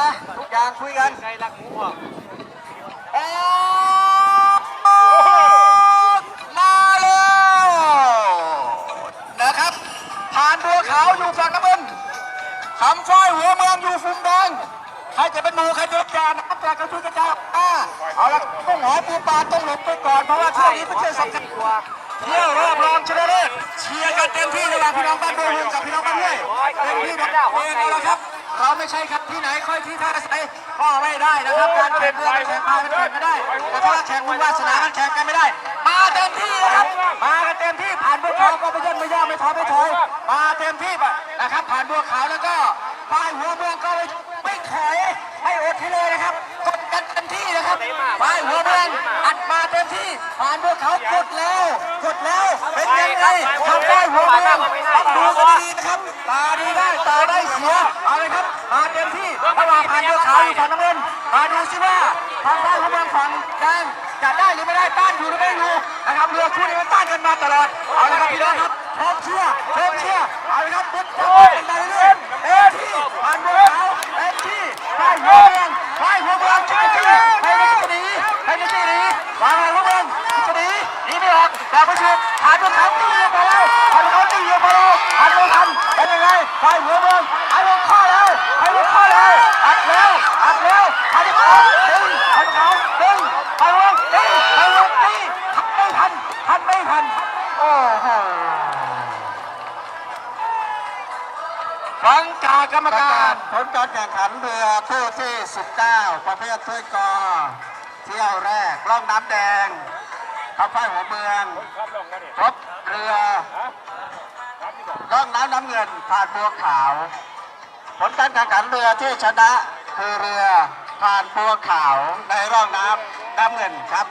อะทุกอย่างคุยกันไก่รักหมูพ่อออกมาแล้วนะครับผ่านบัวขาวอยู่ฝั่งน้ำเงินคำฝ้ายหัวเมืองอยู่ฟุมแดงใครจะเป็นหนูใครจะเป็นจ่านะครับแต่กระชุยกระจายอ่าเอาละต้องหอยปูปลาต้องหลบไปก่อนเพราะว่าเที่ยวนี้เป็นเที่ยวสำคัญเที่ยวรอบรองชนะเลิศเชียร์กันเต็มที่ระหว่างพี่น้องบ้านโบวกับพี่น้องบ้านห้วยเต็มที่นะเองเอาละครับ เราไม่ใช่ครับที่ไหนค่อยที่ท่าใสก็ไม่ได้นะครับการแข่งเรือแข่งพามันแข่งไม่ได้แต่ถ้าแข่งบุญวาสนามันแข่งกันไม่ได้ มาเต็มที่นะครับมากันเต็มที่ผ่านบัวขาวก็ไม่ย่นไม่ย่อไม่ท้อไม่ถอยมาเต็มที่นะครับ ผ่านบัวขาวแล้วก็พายหัวเมืองก็ไม่ถอยไม่อดให้เลยนะครับกดกันเต็มที่นะครับพายหัวเมืองอัดมาเต็มที่ผ่านบัวขาวกดแล้วกดแล้วเป็นยังไงทำได้ ทางด้านหัวเมืองฝั่งแดงจะได้หรือไม่ได้ต้านอยู่หรือไม่อยู่นะครับเรือคู่นี้มันต้านกันมาตลอดเอาลยครับพี่น้องครับพร้อมเชียร์พร้อมเชียร์เอาลยครับบุกกันไปเรื่อยเต็มที่ผ่านบัวขาเต็มที่ไปหัวเมืองไปหัวเมืองจะไปที่ไปในที่หนีไปในที่หนีวางหัวเมืองจะหนีหนีไม่ออกแต่ไม่ถูกผ่านบัวขาตีเรือไปแล้วผ่านบัวขาตีเรือไปแล้วผ่านไม่ทันเป็นยังไงไปหัวเมืองไอ้ลงข้อแล้วไอ้ลงข้อแล้วอัดแล้วอัดแล้วผ่านบัวขาวดึงผ่านบัวขาวดึงไปหัวตีไปหัวตีทันไม่ทันทันไม่ทันโอ้โห ฟังจากกรรมการผลการแข่งขันเรือคู่ที่ 19 ประเภทถ้วยกอ เที่ยวแรกล่องน้ำแดงทับไฟหัวเมืองครับลงมาดิพบเรือล่องน้ำน้ำเงินผ่านบัวขาว ผลการแข่งขันเรือที่ชนะคือเรือผ่านบัวขาวในร่องน้ำน้ำเงินครับ